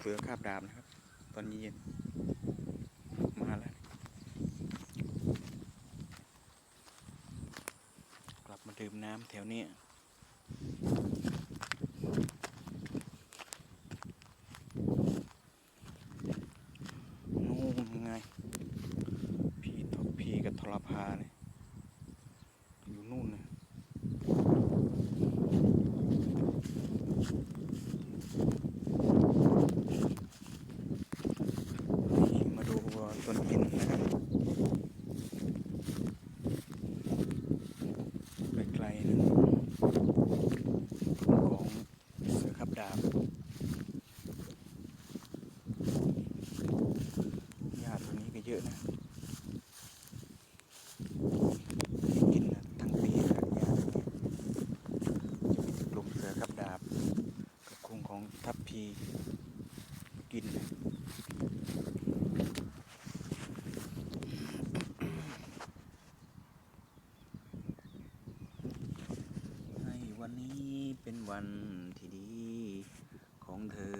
เสือคาบดาบนะครับ ตอนเย็นมาแล้ว กลับมาดื่มน้ำแถวนี้นู่นไง พี่ทพีกับทรพาเลยอยู่นู่นนะนี่มา ดูต้นหินนะครับไกลๆนะของเสือขับดาบหญ้าตัวนี้ก็เยอะนะกินนะทั้งปีนะยาเนี่ยจะมีกลุ่มเสือกับดาบกับกลุ่มของทัพพีกินนะให้ วันนี้เป็นวันที่ดีของเธอ